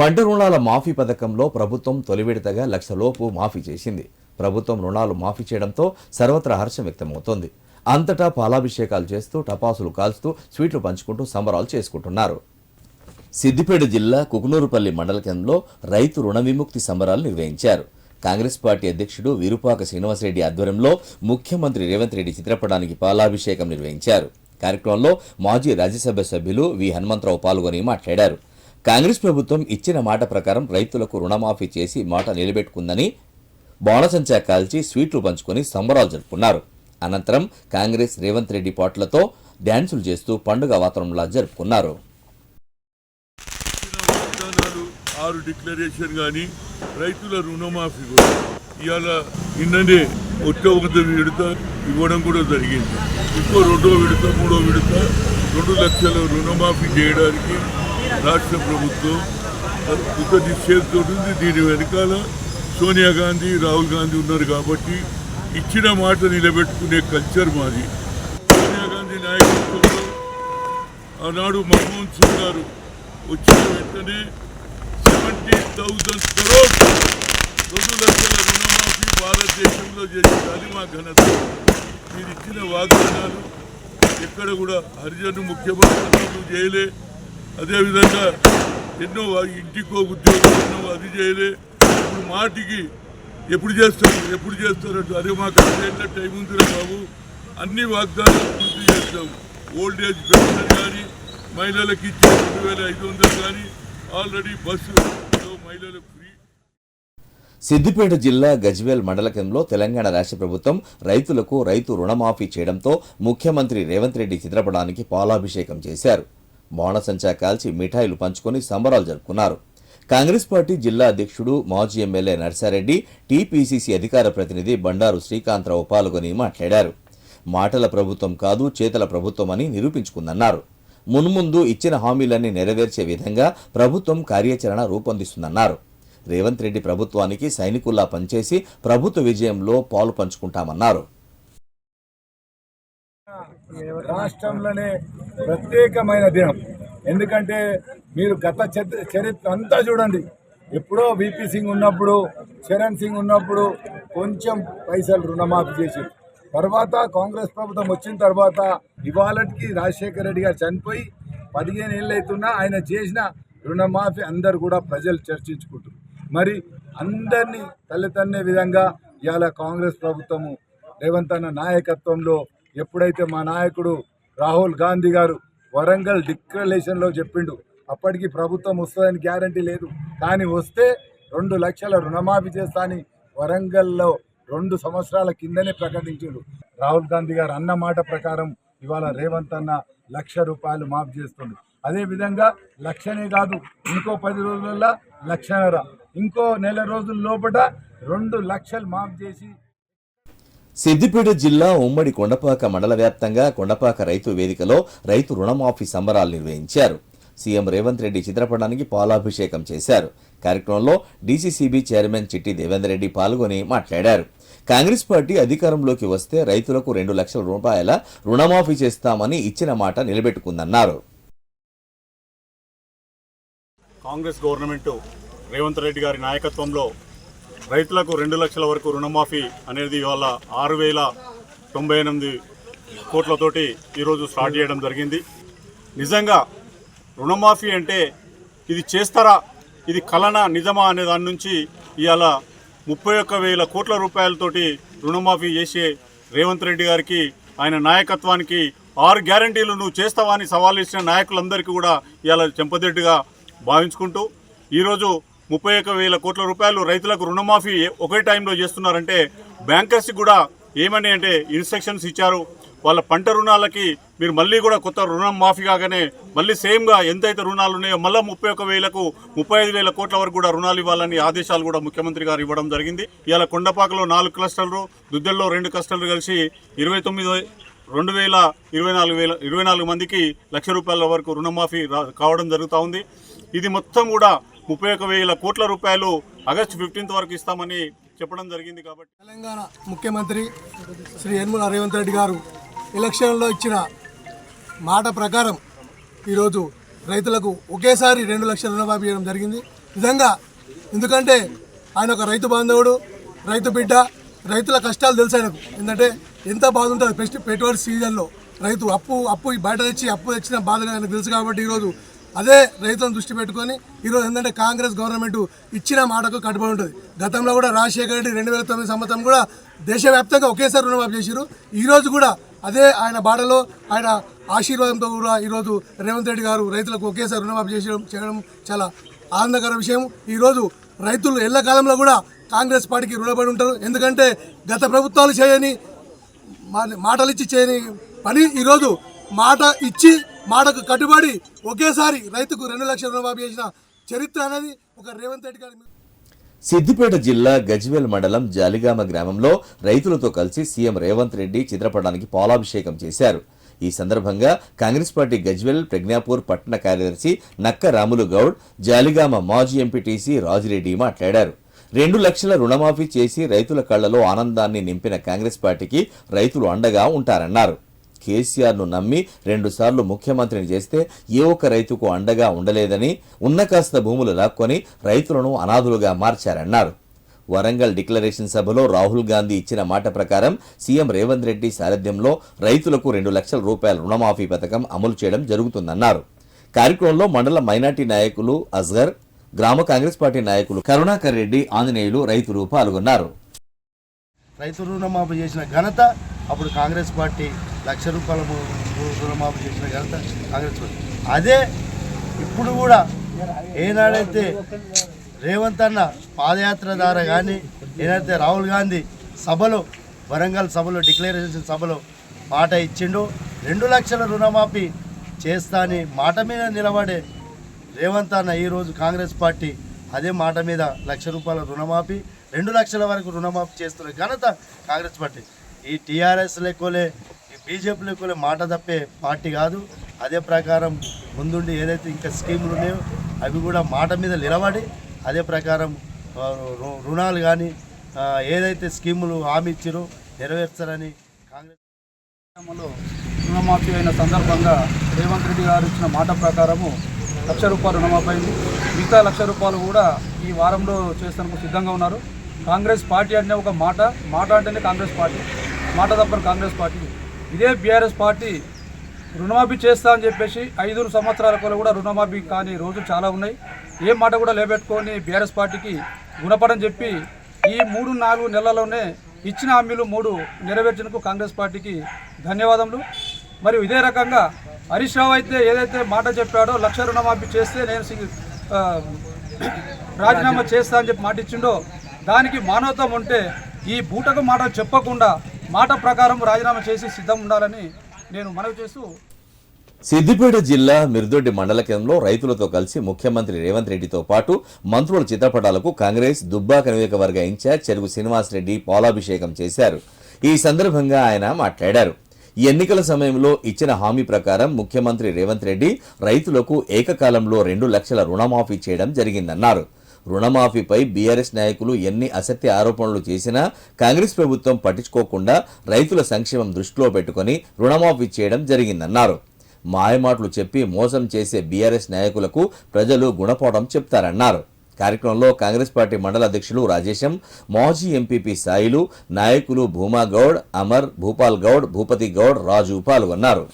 పంట రుణాల మాఫీ పథకంలో ప్రభుత్వం తొలి విడతగా లక్షలోపు మాఫీ చేసింది. ప్రభుత్వం రుణాలు మాఫీ చేయడంతో సర్వత్రా హర్షం వ్యక్తమవుతోంది. అంతటా పాలాభిషేకాలు చేస్తూ టపాసులు కాల్స్తూ స్వీట్లు పంచుకుంటూ సంబరాలు చేసుకుంటున్నారు. సిద్దిపేట జిల్లా కుకునూరుపల్లి మండల కేంద్రంలో రైతు రుణ విముక్తి సంబరాలు నిర్వహించారు. కాంగ్రెస్ పార్టీ అధ్యక్షుడు విరుపాక శ్రీనివాసరెడ్డి ఆధ్వర్యంలో ముఖ్యమంత్రి రేవంత్ రెడ్డి చిత్రపటానికి పాలాభిషేకం నిర్వహించారు. కార్యక్రమంలో మాజీ రాజ్యసభ సభ్యులు వి హనుమంతరావు పాల్గొని మాట్లాడారు. కాంగ్రెస్ ప్రభుత్వం ఇచ్చిన మాట ప్రకారం రైతులకు రుణమాఫీ చేసి మాట నిలబెట్టుకుందని బాణసంచా కాల్చి స్వీట్లు పంచుకొని సంబరాలు జరుపుకున్నారు. అనంతరం కాంగ్రెస్ రేవంత్ రెడ్డి పాటలతో డ్యాన్సులు చేస్తూ పండుగ వాతావరణంలా జరుపుకున్నారు. ఆరు డిక్లరేషన్ కానీ రైతుల రుణమాఫీ కూడా ఇవాళ నిన్ననే ఒక్క ఒక విడత ఇవ్వడం కూడా జరిగింది. ఇంకో రెండో విడత మూడో విడత రెండు లక్షల రుణమాఫీ చేయడానికి రాష్ట్ర ప్రభుత్వం కృత నిశ్చయంతో ఉంది. దీని వెనకాల సోనియా గాంధీ రాహుల్ గాంధీ ఉన్నారు కాబట్టి ఇచ్చిన మాట నిలబెట్టుకునే కల్చర్ మాది. సోనియా గాంధీ నాయకత్వంలో ఆనాడు మన్మోహన్ సింగ్ గారు వచ్చిన వెంటనే సెవెంటీ థౌజండ్ క్రోడ్ రెండు లక్షల రుణమాఫీ భారతదేశంలో చేసింది. అది మా ఘనత. మీరు ఇచ్చిన వాగ్దానాలు ఎక్కడ కూడా హరిజన్ ముఖ్యమంత్రి చేయలే. అదేవిధంగా ఎన్నో ఇంటికో ఉద్యోగం ఎన్నో అది చేయలే. ఇప్పుడు మాటికి ఎప్పుడు చేస్తారు ఎప్పుడు చేస్తారంటూ అదే మాకు ఐదేళ్ళ టైం ఉందిరా బాబు. అన్ని వాగ్దానాలు పూర్తి చేస్తాము ఓల్డ్ ఏజ్ పెన్షన్ కానీ మహిళలకు ఇచ్చే రెండు వేల ఐదు వందలు కానీ ఆల్రెడీ బస్సు మహిళలకు ఫ్రీ. సిద్దిపేట జిల్లా గజ్వేల్ మండల కేంద్రంలో తెలంగాణ రాష్ట్ర ప్రభుత్వం రైతులకు రైతు రుణమాఫీ చేయడంతో ముఖ్యమంత్రి రేవంత్ రెడ్డి చిత్రపటానికి పాలాభిషేకం చేశారు. బాణసంచా కాల్చి మిఠాయిలు పంచుకొని సంబరాలు జరుపుకున్నారు. కాంగ్రెస్ పార్టీ జిల్లా అధ్యక్షుడు మాజీ ఎమ్మెల్యే నర్సారెడ్డి టీపీసీసీ అధికార ప్రతినిధి బండారు శ్రీకాంతరావు పాల్గొని మాట్లాడారు. మాటల ప్రభుత్వం కాదు చేతల ప్రభుత్వం అని నిరూపించుకుందన్నారు. మున్ముందు ఇచ్చిన హామీలన్నీ నెరవేర్చే విధంగా ప్రభుత్వం కార్యాచరణ రూపొందిస్తుందన్నారు. రేవంత్ రెడ్డి ప్రభుత్వానికి సైనికుల్లా పనిచేసి ప్రభుత్వ విజయంలో పాలు పంచుకుంటామన్నారు. రాష్ట్రంలోనే ప్రత్యేకమైన దినం. ఎందుకంటే మీరు గత చరిత్ర చరిత్ర అంతా చూడండి. ఎప్పుడో విపి సింగ్ ఉన్నప్పుడు చరణ్ సింగ్ ఉన్నప్పుడు కొంచెం పైసలు రుణమాఫీ చేసి తర్వాత కాంగ్రెస్ ప్రభుత్వం వచ్చిన తర్వాత ఇవాళకి రాజశేఖర రెడ్డి గారు చనిపోయి పదిహేను ఏళ్ళు అవుతున్నా ఆయన చేసిన రుణమాఫీ అందరు కూడా ప్రజలు చర్చించుకుంటారు మరి అందరినీ తల్లితన్నే విధంగా ఇవాళ కాంగ్రెస్ ప్రభుత్వము రేవంత్ అన్న నాయకత్వంలో ఎప్పుడైతే మా నాయకుడు రాహుల్ గాంధీ గారు వరంగల్ డిక్లరేషన్లో చెప్పిండు అప్పటికి ప్రభుత్వం వస్తుందని గ్యారంటీ లేదు. కానీ వస్తే రెండు లక్షల రుణమాఫీ చేస్తా అని వరంగల్లో రెండు సంవత్సరాల కిందనే ప్రకటించాడు. రాహుల్ గాంధీ గారు అన్న మాట ప్రకారం ఇవాళ రేవంత్ అన్న లక్ష రూపాయలు మాఫ్ చేస్తుంది అదేవిధంగా లక్షనే కాదు ఇంకో పది రోజులలో లక్షన్నర. ఇంకో నెల రోజుల లోపల రెండు లక్షలు మాఫ్ చేసి సిద్దిపేట జిల్లా ఉమ్మడి కొండపాక మండల వ్యాప్తంగా కొండపాక రైతు వేదికలో రైతు రుణమాఫీ సంబరాలు నిర్వహించారు. సీఎం రేవంత్ రెడ్డి చిత్రపటానికి పాలాభిషేకం చేశారు. కార్యక్రమంలో డీసీసీబీ చైర్మన్ చిట్టి దేవేందర్ రెడ్డి పాల్గొని మాట్లాడారు. కాంగ్రెస్ పార్టీ అధికారంలోకి వస్తే రైతులకు రెండు లక్షల రూపాయల రుణమాఫీ చేస్తామని ఇచ్చిన మాట నిలబెట్టుకుందన్నారు. కాంగ్రెస్ గవర్నమెంట్ రేవంత్ రెడ్డి గారి నాయకత్వంలో రైతులకు రెండు లక్షల వరకు రుణమాఫీ అనేది ఇవాళ ఆరు వేల తొంభై ఎనిమిది కోట్లతోటి ఈరోజు స్టార్ట్ చేయడం జరిగింది. నిజంగా రుణమాఫీ అంటే ఇది చేస్తారా ఇది కలనా నిజమా అనే దాని నుంచి ఇవాళ ముప్పై ఒక్క వేల కోట్ల రూపాయలతోటి రుణమాఫీ చేసే రేవంత్ రెడ్డి గారికి ఆయన నాయకత్వానికి ఆరు గ్యారంటీలు నువ్వు చేస్తావా అని సవాల్ ఇచ్చిన నాయకులందరికీ కూడా ఇవాళ చెంపదెడ్డిగా భావించుకుంటూ ఈరోజు ముప్పై ఒక్క వేల కోట్ల రూపాయలు రైతులకు రుణమాఫీ ఒకే టైంలో చేస్తున్నారంటే బ్యాంకర్స్కి కూడా ఏమని అంటే ఇన్స్ట్రక్షన్స్ ఇచ్చారు. వాళ్ళ పంట రుణాలకి మీరు మళ్ళీ కూడా కొత్త రుణం మాఫీ కాగానే మళ్ళీ సేమ్గా ఎంతైతే రుణాలు ఉన్నాయో మళ్ళీ ముప్పై ఒక్క వేలకు ముప్పై ఐదు వేల కోట్ల వరకు కూడా రుణాలు ఇవ్వాలని ఆదేశాలు కూడా ముఖ్యమంత్రి గారు ఇవ్వడం జరిగింది. ఇవాళ కొండపాకలో నాలుగు క్లస్టర్లు దుద్దెల్లో రెండు క్లస్టర్లు కలిసి ఇరవై తొమ్మిది రెండు వేల ఇరవై నాలుగు వేల ఇరవై నాలుగు మందికి లక్ష రూపాయల వరకు రుణమాఫీ రా- కావడం జరుగుతూ ఉంది. ఇది మొత్తం కూడా ముప్పై ఒక వేల కోట్ల రూపాయలు ఆగస్టు ఫిఫ్టీన్త్ వరకు ఇస్తామని చెప్పడం జరిగింది కాబట్టి. తెలంగాణ ముఖ్యమంత్రి శ్రీ యనమల రేవంత్ రెడ్డి గారు ఎలక్షన్లో ఇచ్చిన మాట ప్రకారం ఈరోజు రైతులకు ఒకేసారి రెండు లక్షల రుణమాఫీ చేయడం జరిగింది. నిజంగా ఎందుకంటే ఆయన ఒక రైతు బాంధవుడు రైతు బిడ్డ రైతుల కష్టాలు తెలుసు ఆయనకు. ఎందుకంటే ఎంత బాధ ఉంటుంది పెస్ట్ పెట్టుబడి సీజన్లో రైతు అప్పు అప్పు బయట తెచ్చి అప్పు తెచ్చిన బాధ ఆయనకు తెలుసు కాబట్టి ఈరోజు అదే రైతులను దృష్టి పెట్టుకొని ఈరోజు ఏంటంటే కాంగ్రెస్ గవర్నమెంట్ ఇచ్చిన మాటకు కట్టుబడి ఉంటుంది. గతంలో కూడా రాజశేఖర రెడ్డి రెండు వేల తొమ్మిది సంవత్సరం కూడా దేశవ్యాప్తంగా ఒకేసారి రుణమాఫీ చేశారు ఈరోజు కూడా అదే ఆయన బాటలో ఆయన ఆశీర్వాదంతో కూడా ఈరోజు రేవంత్ రెడ్డి గారు రైతులకు ఒకేసారి రుణమాఫీ చేసడం చేయడం చాలా ఆనందకర విషయం. ఈరోజు రైతులు ఎల్లకాలంలో కూడా కాంగ్రెస్ పార్టీకి రుణపడి ఉంటారు. ఎందుకంటే గత ప్రభుత్వాలు చేయని మా- మాటలు ఇచ్చి చేయని పని ఈరోజు మాట ఇచ్చి మాటకు కట్టుబడి ఒకేసారి రైతుకు రెండు లక్షల రుణమాఫీ చేసిన చరిత్ర అనేది ఒక రేవంత్ రెడ్డి గారి సిద్దిపేట జిల్లా గజ్వేల్ మండలం జాలిగామ గ్రామంలో రైతులతో కలిసి సీఎం రేవంత్ రెడ్డి చిత్రపటానికి పాలాభిషేకం చేశారు. ఈ సందర్భంగా కాంగ్రెస్ పార్టీ గజ్వెల్ ప్రజ్ఞాపూర్ పట్టణ కార్యదర్శి నక్క రాములు గౌడ్ జాలిగామ మాజీ ఎంపీటీసీ రాజిరెడ్డి మాట్లాడారు. రెండు లక్షల రుణమాఫీ చేసి రైతుల కళ్ళలో ఆనందాన్ని నింపిన కాంగ్రెస్ పార్టీకి రైతులు అండగా ఉంటారన్నారు. కేసీఆర్ను నమ్మి రెండుసార్లు ముఖ్యమంత్రిని చేస్తే ఏ ఒక్క రైతుకు అండగా ఉండలేదని ఉన్న కాస్త భూములు లాక్కొని రైతులను అనాథులుగా మార్చారన్నారు. వరంగల్ డిక్లరేషన్ సభలో రాహుల్ గాంధీ ఇచ్చిన మాట ప్రకారం సీఎం రేవంత్ రెడ్డి సారథ్యంలో రైతులకు రెండు లక్షల రూపాయల రుణమాఫీ పథకం అమలు చేయడం జరుగుతుందన్నారు. కార్యక్రమంలో మండల మైనార్టీ నాయకులు అజ్గర్ గ్రామ కాంగ్రెస్ పార్టీ నాయకులు కరుణాకర్ రెడ్డి ఆంజనేయులు రైతులు పాల్గొన్నారు. రైతు రుణమాఫీ చేసిన ఘనత అప్పుడు కాంగ్రెస్ పార్టీ లక్ష రూపాయల రు- రుణమాఫీ చేసిన ఘనత కాంగ్రెస్ పార్టీ. అదే ఇప్పుడు కూడా ఏనాడైతే రేవంత్ అన్న పాదయాత్ర ద్వారా కానీ ఏదైతే రాహుల్ గాంధీ సభలో వరంగల్ సభలో డిక్లరేషన్ సభలో మాట ఇచ్చిండు రెండు లక్షల రుణమాఫీ చేస్తా అని మాట మీద నిలబడే రేవంత్ అన్న ఈరోజు కాంగ్రెస్ పార్టీ అదే మాట మీద లక్ష రూపాయల రుణమాఫీ రెండు లక్షల వరకు రుణమాఫీ చేస్తున్న ఘనత కాంగ్రెస్ పార్టీ. ఈ టీఆర్ఎస్ లెక్కలే ఈ బీజేపీ మాట తప్పే పార్టీ కాదు. అదే ప్రకారం ముందుండి ఏదైతే ఇంకా స్కీములు ఉన్నాయో అవి కూడా మాట మీద నిలబడి అదే ప్రకారం రు- రుణాలు కానీ ఏదైతే స్కీములు హామీ ఇచ్చారో నెరవేర్చారని కాంగ్రెస్ రుణమాఫీ అయిన సందర్భంగా రేవంత్ రెడ్డి గారు ఇచ్చిన మాట ప్రకారము లక్ష రూపాయలు రుణమాఫీ అయింది. మిగతా లక్ష రూపాయలు కూడా ఈ వారంలో చేస్తాను సిద్ధంగా ఉన్నారు. కాంగ్రెస్ పార్టీ అంటే ఒక మాట. మాట అంటేనే కాంగ్రెస్ పార్టీ. మాట తప్పని కాంగ్రెస్ పార్టీ. ఇదే బీఆర్ఎస్ పార్టీ రుణమాఫీ చేస్తా అని చెప్పేసి ఐదు సంవత్సరాల కొల కూడా రుణమాఫీ కాని రోజులు చాలా ఉన్నాయి. ఏ మాట కూడా లేబెట్టుకొని బీఆర్ఎస్ పార్టీకి గుణపడని చెప్పి ఈ మూడు నాలుగు నెలల్లోనే ఇచ్చిన హామీలు మూడు నెరవేర్చినకు కాంగ్రెస్ పార్టీకి ధన్యవాదములు. మరియు ఇదే రకంగా హరీష్ రావు అయితే ఏదైతే మాట చెప్పాడో లక్ష రుణమాఫీ చేస్తే నేను రాజీనామా చేస్తా అని చెప్పి మాట ఇచ్చిండో దానికి మానవత్వం ఉంటే ఈ బూటకు మాట చెప్పకుండా మాట ప్రకారం రాజీనామా చేసి సిద్ధం ఉండాలని నేను మనవి చేస్తూ సిద్దిపేట జిల్లా మిర్దొడ్డి మండల కేంద్రంలో రైతులతో కలిసి ముఖ్యమంత్రి రేవంత్ రెడ్డితో పాటు మంత్రుల చిత్రపటాలకు కాంగ్రెస్ దుబ్బాక నియోజకవర్గ ఇన్ఛార్జ్ చెరుగు శ్రీనివాస్ రెడ్డి పాలాభిషేకం చేశారు. ఈ సందర్భంగా ఆయన మాట్లాడారు. ఎన్నికల సమయంలో ఇచ్చిన హామీ ప్రకారం ముఖ్యమంత్రి రేవంత్ రెడ్డి రైతులకు ఏకకాలంలో రెండు లక్షల రుణమాఫీ చేయడం జరిగిందన్నారు. రుణమాఫీపై బీఆర్ఎస్ నాయకులు ఎన్ని అసత్య ఆరోపణలు చేసినా కాంగ్రెస్ ప్రభుత్వం పట్టించుకోకుండా రైతుల సంక్షేమం దృష్టిలో పెట్టుకుని రుణమాఫీ చేయడం జరిగిందన్నారు. మాయమాటలు చెప్పి మోసం చేసే బీఆర్ఎస్ నాయకులకు ప్రజలు గుణపాఠం చెప్తారన్నారు. కార్యక్రమంలో కాంగ్రెస్ పార్టీ మండల అధ్యక్షులు రాజేశం మాజీ ఎంపీపీ సాయిలు నాయకులు భూమా గౌడ్ అమర్ భూపాల్ గౌడ్ భూపతి గౌడ్ రాజు పాల్గొన్నారు.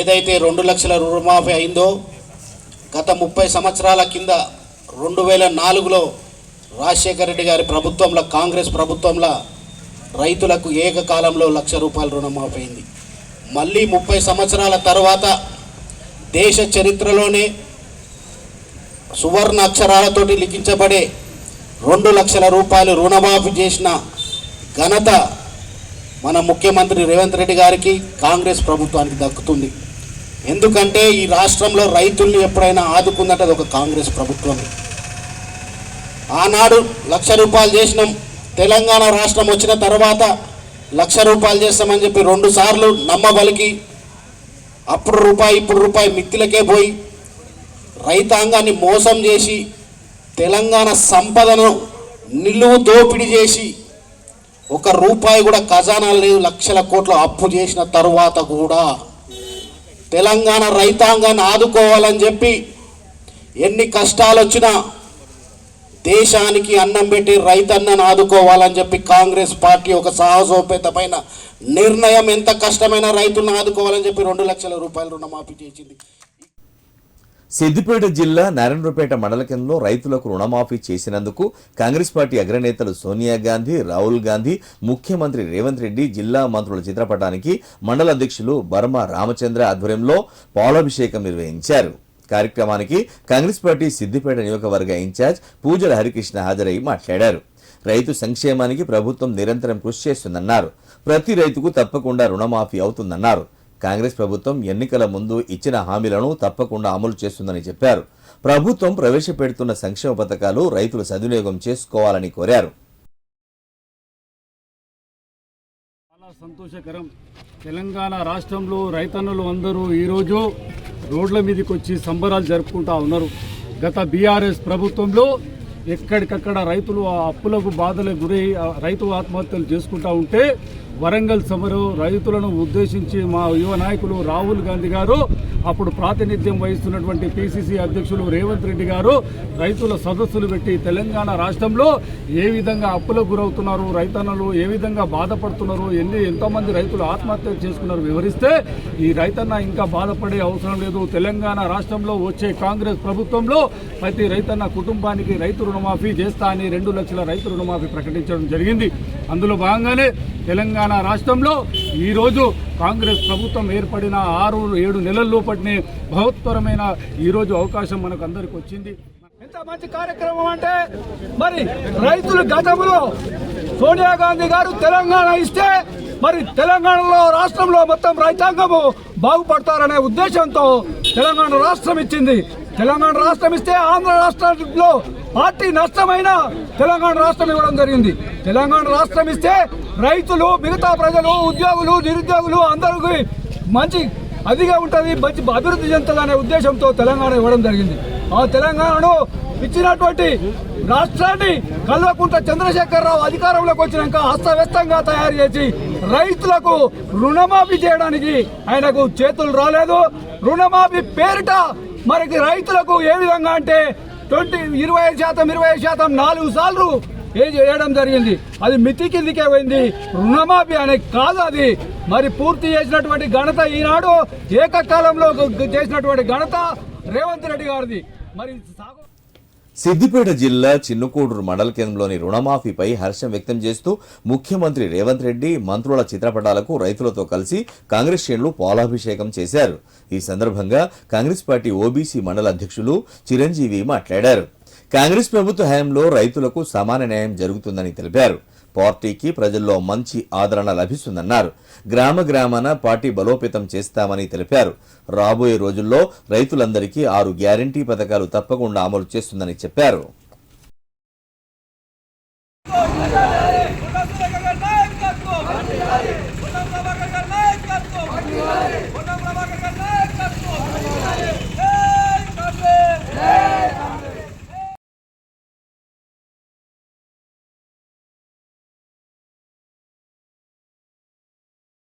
ఏదైతే రెండు లక్షల రుణమాఫీ అయిందో గత ముప్పై సంవత్సరాల కింద రెండు వేల నాలుగులో రాజశేఖర రెడ్డి గారి ప్రభుత్వంలో కాంగ్రెస్ ప్రభుత్వంలో రైతులకు ఏకకాలంలో లక్ష రూపాయల రుణమాఫైంది మళ్ళీ ముప్పై సంవత్సరాల తర్వాత దేశ చరిత్రలోనే సువర్ణ అక్షరాలతోటి లిఖించబడే రెండు లక్షల రూపాయలు రుణమాఫీ చేసిన ఘనత మన ముఖ్యమంత్రి రేవంత్ రెడ్డి గారికి కాంగ్రెస్ ప్రభుత్వానికి దక్కుతుంది. ఎందుకంటే ఈ రాష్ట్రంలో రైతుల్ని ఎప్పుడైనా ఆదుకుందంటే అది ఒక కాంగ్రెస్ ప్రభుత్వం. ఆనాడు లక్ష రూపాయలు చేసినాం. తెలంగాణ రాష్ట్రం వచ్చిన తర్వాత లక్ష రూపాయలు చేస్తామని చెప్పి రెండు సార్లు నమ్మబలికి. అప్పుడు రూపాయి ఇప్పుడు రూపాయి మిక్తులకే పోయి రైతాంగాన్ని మోసం చేసి తెలంగాణ సంపదను నిలువు దోపిడీ చేసి ఒక రూపాయి కూడా ఖజానా లేదు లక్షల కోట్ల అప్పు చేసిన తరువాత కూడా తెలంగాణ రైతాంగాన్ని ఆదుకోవాలని చెప్పి ఎన్ని కష్టాలు వచ్చినా దేశానికి అన్నం పెట్టి రైతన్నను ఆదుకోవాలని చెప్పి కాంగ్రెస్ పార్టీ ఒక సాహసోపేతమైన నిర్ణయం ఎంత కష్టమైన రైతులను ఆదుకోవాలని చెప్పి రెండు లక్షల రూపాయలు రుణమాఫీ చేసింది. సిద్దిపేట జిల్లా నారాయణపేట మండల కేంద్రంలో రైతులకు రుణమాఫీ చేసినందుకు కాంగ్రెస్ పార్టీ అగ్రనేతలు సోనియా గాంధీ రాహుల్ గాంధీ ముఖ్యమంత్రి రేవంత్ రెడ్డి జిల్లా మంత్రుల చిత్రపటానికి మండల అధ్యక్షులు బర్మ రామచంద్ర ఆధ్వర్యంలో పాలాభిషేకం నిర్వహించారు. కార్యక్రమానికి కాంగ్రెస్ పార్టీ సిద్దిపేట నియోజకవర్గ ఇన్ఛార్జ్ పూజల హరికృష్ణ హాజరై మాట్లాడారు. రైతు సంక్షేమానికి ప్రభుత్వం నిరంతరం కృషి చేస్తుందన్నారు. ప్రతి రైతుకు తప్పకుండా రుణమాఫీ అవుతుందన్నారు. కాంగ్రెస్ ప్రభుత్వం ఎన్నికల ముందు ఇచ్చిన హామీలను తప్పకుండా అమలు చేస్తుందని చెప్పారు. ప్రభుత్వం ప్రవేశపెడుతున్న సంక్షేమ పథకాలు రైతులు సద్వినియోగం చేసుకోవాలని కోరారు. చాలా సంతోషకరం. తెలంగాణ రాష్ట్రంలో రైతన్నులు అందరూ ఈరోజు రోడ్ల మీదకి వచ్చి సంబరాలు జరుపుకుంటా ఉన్నారు. గత బీఆర్ఎస్ ప్రభుత్వంలో ఎక్కడికక్కడ రైతులు ఆ అప్పులకు బాధలకు గురై రైతు ఆత్మహత్యలు చేసుకుంటా ఉంటే వరంగల్ సమరు రైతులను ఉద్దేశించి మా యువ నాయకులు రాహుల్ గాంధీ గారు అప్పుడు ప్రాతినిధ్యం వహిస్తున్నటువంటి పిసిసి అధ్యక్షులు రేవంత్ రెడ్డి గారు రైతుల సదస్సులు పెట్టి తెలంగాణ రాష్ట్రంలో ఏ విధంగా అప్పులకు గురవుతున్నారు రైతన్నలు ఏ విధంగా బాధపడుతున్నారు ఎన్ని ఎంతోమంది రైతులు ఆత్మహత్య చేసుకున్నారు వివరిస్తే ఈ రైతన్న ఇంకా బాధపడే అవసరం లేదు. తెలంగాణ రాష్ట్రంలో వచ్చే కాంగ్రెస్ ప్రభుత్వంలో ప్రతి రైతన్న కుటుంబానికి రైతు రుణమాఫీ చేస్తా అని రెండు లక్షల రైతు రుణమాఫీ ప్రకటించడం జరిగింది. అందులో భాగంగానే తెలంగాణ రాష్ట్రంలో ఈరోజు కాంగ్రెస్ ప్రభుత్వం ఏర్పడిన ఆరు ఏడు నెలల్లో లోపటినే బృహత్తరమైన ఈరోజు అవకాశం మనకు అందరికి వచ్చింది. ఎంత మంచి కార్యక్రమం అంటే మరి రైతులు గతంలో సోనియా గాంధీ గారు తెలంగాణ ఇస్తే మరి తెలంగాణలో రాష్ట్రంలో మొత్తం రైతాంగము బాగుపడతారనే ఉద్దేశంతో తెలంగాణ రాష్ట్రం ఇచ్చింది. తెలంగాణ రాష్ట్రం ఇస్తే ఆంధ్ర రాష్ట్రంలో పార్టీ నష్టమైన తెలంగాణ రాష్ట్రం ఇవ్వడం జరిగింది. తెలంగాణ రాష్ట్రం ఇస్తే రైతులు మిగతా ప్రజలు ఉద్యోగులు నిరుద్యోగులు అందరికీ మంచి అదిగా ఉంటుంది మంచి అభివృద్ధి చెందాలనే ఉద్దేశంతో తెలంగాణ ఇవ్వడం జరిగింది. ఆ తెలంగాణను ఇచ్చినటువంటి రాష్ట్రాన్ని కల్వకుంట చంద్రశేఖరరావు అధికారంలోకి వచ్చినాక అస్తవ్యస్తంగా తయారు చేసి రైతులకు రుణమాఫీ చేయడానికి ఆయనకు చేతులు రాలేదు. రుణమాఫీ పేరిట మనకి రైతులకు ఏ విధంగా అంటే ట్వంటీ ఇరవై ఐదు శాతం ఇరవై ఐదు శాతం నాలుగు సార్లు ఏం చేయడం జరిగింది? అది మితి కిందికే పోయింది. రుణమాఫీ అనే కాదు అది. మరి పూర్తి చేసినటువంటి ఘనత ఈనాడు ఏకకాలంలో చేసినటువంటి ఘనత రేవంత్ రెడ్డి గారిది. మరి సిద్దిపేట జిల్లా చిన్నుకూడూరు మండల కేంద్రంలోని రుణమాఫీపై హర్షం వ్యక్తం చేస్తూ ముఖ్యమంత్రి రేవంత్ రెడ్డి మంత్రుల చిత్రపటాలకు రైతులతో కలిసి కాంగ్రెస్ శ్రేణులు పాలాభిషేకం చేశారు. ఈ సందర్భంగా కాంగ్రెస్ పార్టీ ఓబీసీ మండల అధ్యక్షులు చిరంజీవి మాట్లాడారు. కాంగ్రెస్ ప్రభుత్వ హయాంలో రైతులకు సమాన న్యాయం జరుగుతుందని తెలిపారు. పార్టీకి ప్రజల్లో మంచి ఆదరణ లభిస్తుందన్నారు. గ్రామ గ్రామాన పార్టీ బలోపేతం చేస్తామని తెలిపారు. రాబోయే రోజుల్లో రైతులందరికీ ఆరు గ్యారంటీ పథకాలు తప్పకుండా అమలు చేస్తుందని చెప్పారు.